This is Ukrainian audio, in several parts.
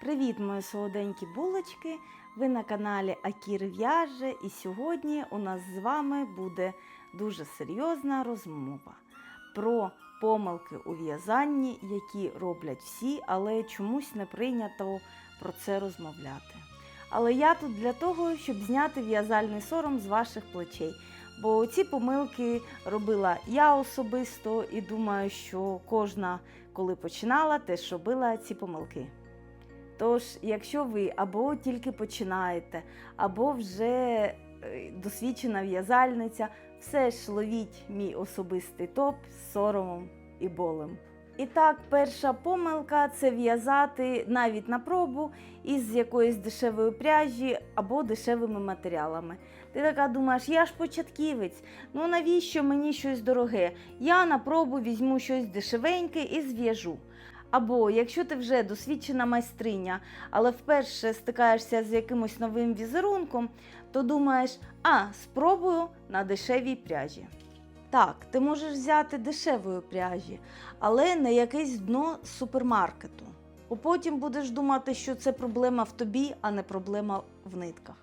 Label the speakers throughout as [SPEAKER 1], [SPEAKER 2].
[SPEAKER 1] Привіт, мої солоденькі булочки! Ви на каналі Акір В'яже, і сьогодні у нас з вами буде дуже серйозна розмова про помилки у в'язанні, які роблять всі, але чомусь не прийнято про це розмовляти. Але я тут для того, щоб зняти в'язальний сором з ваших плечей. Бо ці помилки робила я особисто і думаю, що кожна, коли починала, теж робила ці помилки. Тож, якщо ви або тільки починаєте, або вже е, досвідчена в'язальниця, все ж ловіть мій особистий топ з соромом і болем. І так, перша помилка це в'язати навіть на пробу із якоїсь дешевої пряжі або дешевими матеріалами. Ти така думаєш, я ж початківець, ну навіщо мені щось дороге? Я на пробу візьму щось дешевеньке і зв'яжу. Або якщо ти вже досвідчена майстриня, але вперше стикаєшся з якимось новим візерунком, то думаєш, а, спробую на дешевій пряжі. Так, ти можеш взяти дешевої пряжі, але не якесь дно супермаркету. Бо потім будеш думати, що це проблема в тобі, а не проблема в нитках.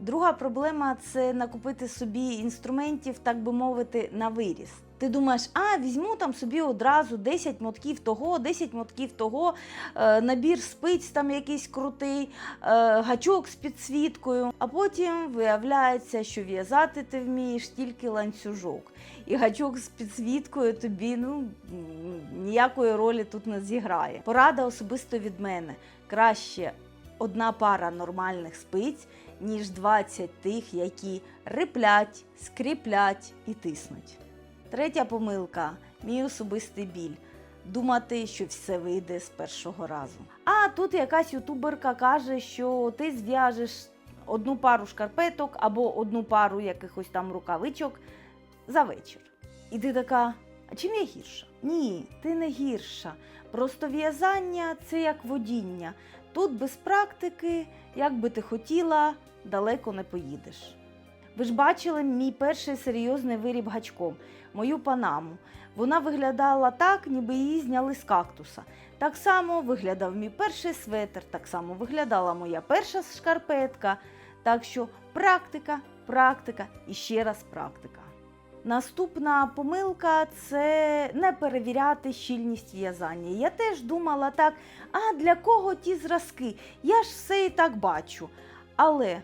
[SPEAKER 1] Друга проблема це накупити собі інструментів, так би мовити, на виріс. Ти думаєш, а візьму там собі одразу 10 мотків того, 10 мотків того, е, набір спиць там якийсь крутий, е, гачок з підсвіткою. А потім виявляється, що в'язати ти вмієш тільки ланцюжок. І гачок з підсвіткою тобі ну, ніякої ролі тут не зіграє. Порада особисто від мене. Краще одна пара нормальних спиць, ніж 20 тих, які риплять, скріплять і тиснуть. Третя помилка мій особистий біль. Думати, що все вийде з першого разу. А тут якась ютуберка каже, що ти зв'яжеш одну пару шкарпеток або одну пару якихось там рукавичок за вечір. І ти така, а чим я гірша? Ні, ти не гірша. Просто в'язання це як водіння. Тут без практики, як би ти хотіла, далеко не поїдеш. Ви ж бачили мій перший серйозний виріб гачком, мою панаму. Вона виглядала так, ніби її зняли з кактуса. Так само виглядав мій перший светр, так само виглядала моя перша шкарпетка. Так що практика, практика і ще раз практика. Наступна помилка це не перевіряти щільність в'язання. Я теж думала так, а для кого ті зразки? Я ж все і так бачу. Але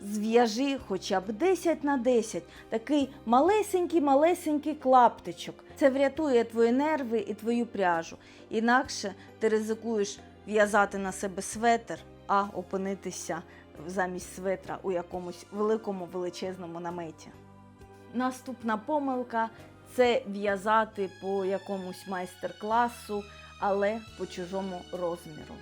[SPEAKER 1] зв'яжи хоча б 10 на 10, такий малесенький-малесенький клаптичок. Це врятує твої нерви і твою пряжу. Інакше ти ризикуєш в'язати на себе светр, а опинитися замість светра у якомусь великому величезному наметі. Наступна помилка це в'язати по якомусь майстер-класу, але по чужому розміру.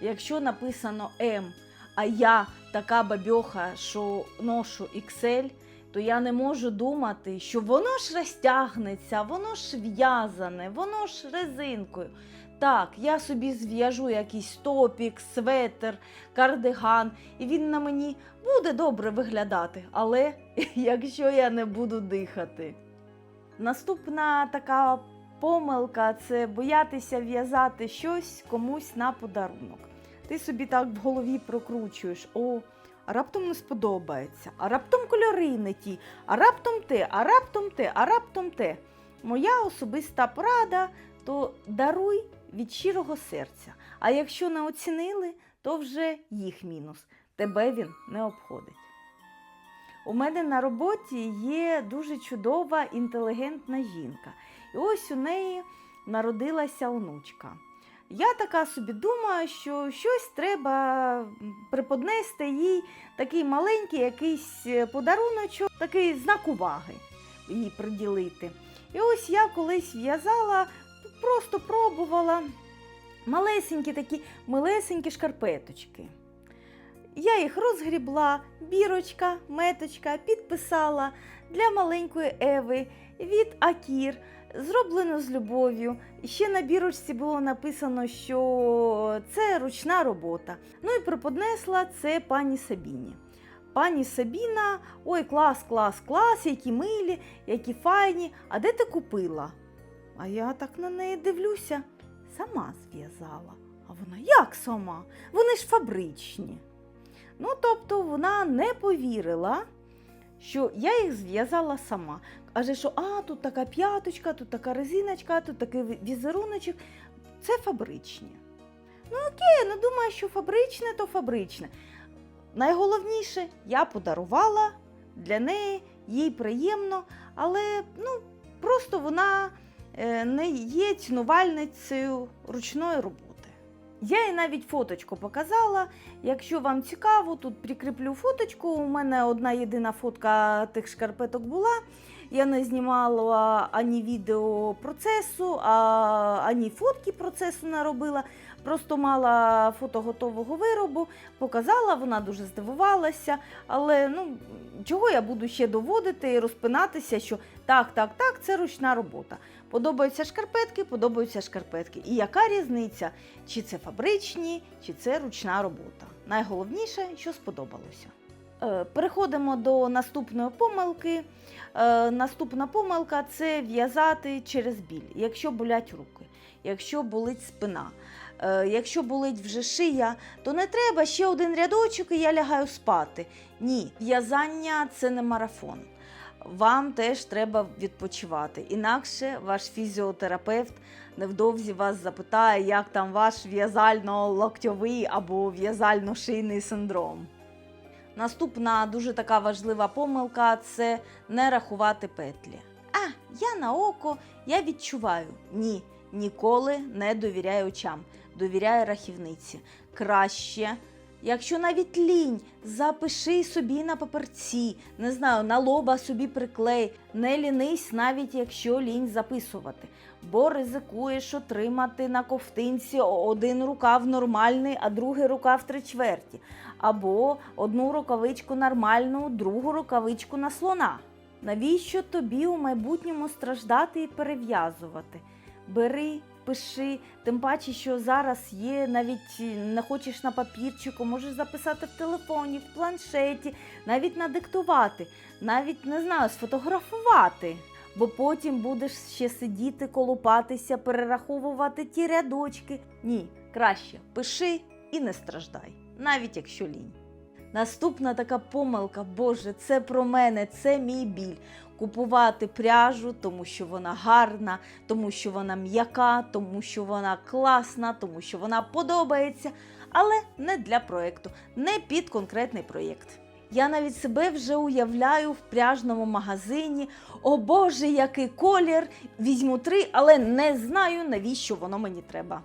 [SPEAKER 1] Якщо написано М, а я така бабьоха, що ношу XL, то я не можу думати, що воно ж розтягнеться, воно ж в'язане, воно ж резинкою. Так, я собі зв'яжу якийсь топік, светр, кардиган, і він на мені буде добре виглядати, але якщо я не буду дихати. Наступна така помилка це боятися в'язати щось комусь на подарунок. Ти собі так в голові прокручуєш, о, а раптом не сподобається, а раптом кольори не ті, а раптом те, а раптом те, а раптом те. Моя особиста порада то даруй від щирого серця. А якщо не оцінили, то вже їх мінус. Тебе він не обходить. У мене на роботі є дуже чудова інтелігентна жінка. І ось у неї народилася онучка. Я така собі думаю, що щось треба приподнести їй такий маленький якийсь подаруночок, такий знак уваги їй приділити. І ось я колись в'язала, просто пробувала малесенькі такі милесенькі шкарпеточки. Я їх розгрібла, бірочка, меточка, підписала для маленької Еви від Акір, зроблено з любов'ю. Ще на бірочці було написано, що це ручна робота. Ну і приподнесла це пані Сабіні. Пані Сабіна, ой, клас, клас, клас, які милі, які файні. А де ти купила? А я так на неї дивлюся, сама зв'язала. А вона як сама? Вони ж фабричні. Ну, тобто вона не повірила, що я їх зв'язала сама. Каже, що а, тут така п'яточка, тут така резиночка, тут такий візеруночок. Це фабричні. Ну окей, ну думаю, що фабричне, то фабричне. Найголовніше, я подарувала для неї, їй приємно, але ну, просто вона е, не є цінувальницею ручної роботи. Я їй навіть фоточку показала. Якщо вам цікаво, тут прикріплю фоточку. У мене одна єдина фотка тих шкарпеток була. Я не знімала ані відео процесу, ані фотки процесу не робила. Просто мала фото готового виробу, показала, вона дуже здивувалася. Але ну, чого я буду ще доводити і розпинатися, що так, так, так, це ручна робота. Подобаються шкарпетки, подобаються шкарпетки. І яка різниця, чи це фабричні, чи це ручна робота? Найголовніше, що сподобалося. Е, Переходимо до наступної помилки. Е, Наступна помилка це в'язати через біль, якщо болять руки, якщо болить спина. Е, Якщо болить вже шия, то не треба ще один рядочок і я лягаю спати. Ні, в'язання це не марафон. Вам теж треба відпочивати. Інакше ваш фізіотерапевт невдовзі вас запитає, як там ваш в'язально-локтьовий або в'язально-шийний синдром. Наступна дуже така важлива помилка це не рахувати петлі. А, я на око, я відчуваю. Ні, ніколи не довіряй очам, довіряй рахівниці. Краще, якщо навіть лінь, запиши собі на паперці, не знаю, на лоба собі приклей, не лінись, навіть якщо лінь записувати, бо ризикуєш отримати на ковтинці один рукав нормальний, а другий рукав три чверті або одну рукавичку нормальну, другу рукавичку на слона. Навіщо тобі у майбутньому страждати і перев'язувати? Бери, пиши, тим паче, що зараз є, навіть не хочеш на папірчику, можеш записати в телефоні, в планшеті, навіть надиктувати, навіть не знаю, сфотографувати. Бо потім будеш ще сидіти, колупатися, перераховувати ті рядочки. Ні, краще пиши і не страждай, навіть якщо лінь. Наступна така помилка, Боже, це про мене, це мій біль. Купувати пряжу, тому що вона гарна, тому що вона м'яка, тому що вона класна, тому що вона подобається, але не для проєкту, не під конкретний проєкт. Я навіть себе вже уявляю в пряжному магазині. О Боже, який колір! Візьму три, але не знаю, навіщо воно мені треба.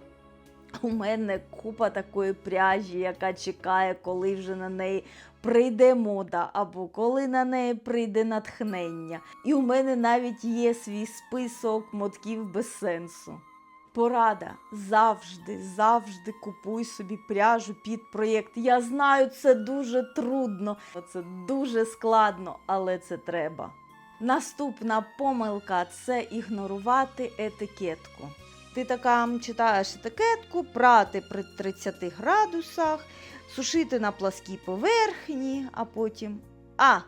[SPEAKER 1] У мене купа такої пряжі, яка чекає, коли вже на неї прийде мода, або коли на неї прийде натхнення. І у мене навіть є свій список мотків без сенсу. Порада завжди, завжди купуй собі пряжу під проєкт. Я знаю, це дуже трудно, це дуже складно, але це треба. Наступна помилка це ігнорувати етикетку. Ти така читаєш етикетку, прати при 30 градусах, сушити на пласкій поверхні, а потім. А,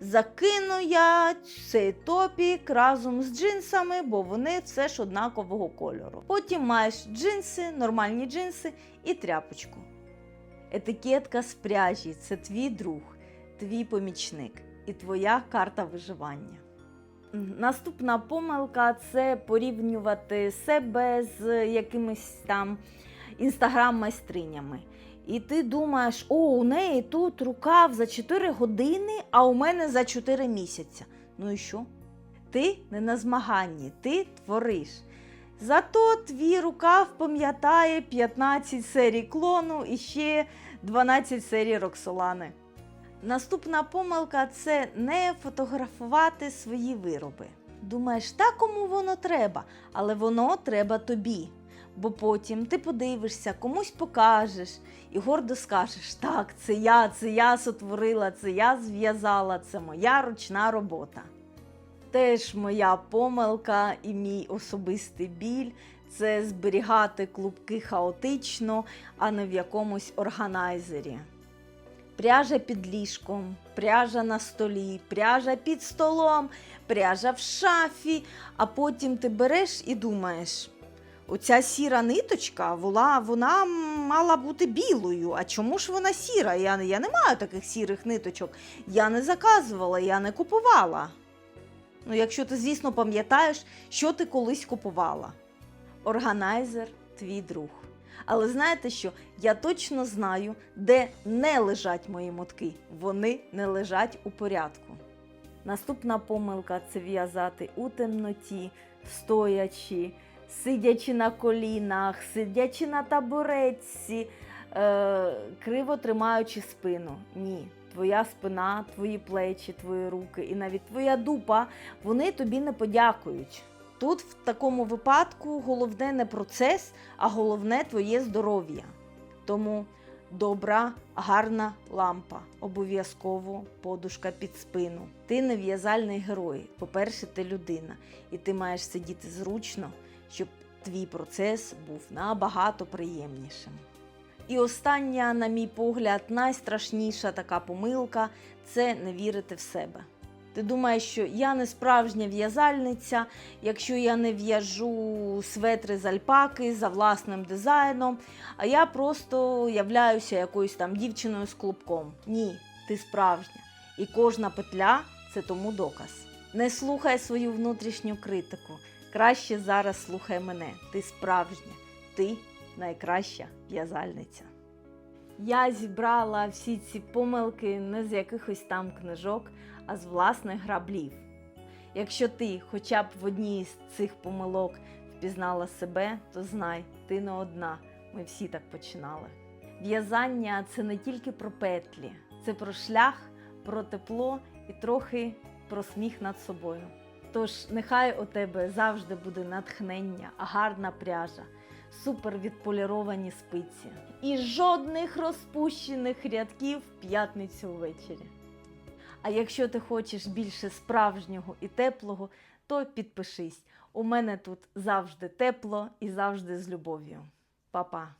[SPEAKER 1] закину я цей топік разом з джинсами, бо вони все ж однакового кольору. Потім маєш джинси, нормальні джинси і тряпочку. Етикетка з пряжі це твій друг, твій помічник і твоя карта виживання. Наступна помилка це порівнювати себе з якимись там інстаграм-майстринями. І ти думаєш, о, у неї тут рукав за 4 години, а у мене за 4 місяці. Ну і що? Ти не на змаганні, ти твориш. Зато твій рукав пам'ятає 15 серій клону і ще 12 серій Роксолани. Наступна помилка це не фотографувати свої вироби. Думаєш, так кому воно треба, але воно треба тобі. Бо потім ти подивишся, комусь покажеш і гордо скажеш: так, це я, це я сотворила, це я зв'язала, це моя ручна робота. Теж моя помилка і мій особистий біль це зберігати клубки хаотично, а не в якомусь органайзері. Пряжа під ліжком, пряжа на столі, пряжа під столом, пряжа в шафі, а потім ти береш і думаєш: оця сіра ниточка, вона, вона мала бути білою. А чому ж вона сіра? Я, я не маю таких сірих ниточок. Я не заказувала, я не купувала. Ну, якщо ти, звісно, пам'ятаєш, що ти колись купувала. Органайзер твій друг. Але знаєте що? Я точно знаю, де не лежать мої мотки. Вони не лежать у порядку. Наступна помилка це в'язати у темноті, стоячи, сидячи на колінах, сидячи на табуретці, е, криво тримаючи спину. Ні. Твоя спина, твої плечі, твої руки і навіть твоя дупа, вони тобі не подякують. Тут в такому випадку головне не процес, а головне твоє здоров'я. Тому добра, гарна лампа, обов'язково подушка під спину. Ти не в'язальний герой. По-перше, ти людина, і ти маєш сидіти зручно, щоб твій процес був набагато приємнішим. І остання, на мій погляд, найстрашніша така помилка це не вірити в себе. Ти думаєш, що я не справжня в'язальниця, якщо я не в'яжу светри з альпаки за власним дизайном, а я просто являюся якоюсь там дівчиною з клубком. Ні, ти справжня. І кожна петля це тому доказ. Не слухай свою внутрішню критику. Краще зараз слухай мене. Ти справжня, ти найкраща в'язальниця. Я зібрала всі ці помилки не з якихось там книжок, а з власних граблів. Якщо ти хоча б в одній з цих помилок впізнала себе, то знай, ти не одна. Ми всі так починали. В'язання це не тільки про петлі, це про шлях, про тепло і трохи про сміх над собою. Тож нехай у тебе завжди буде натхнення, гарна пряжа, супер відполіровані спиці і жодних розпущених рядків в п'ятницю ввечері. А якщо ти хочеш більше справжнього і теплого, то підпишись. У мене тут завжди тепло і завжди з любов'ю. Па-па!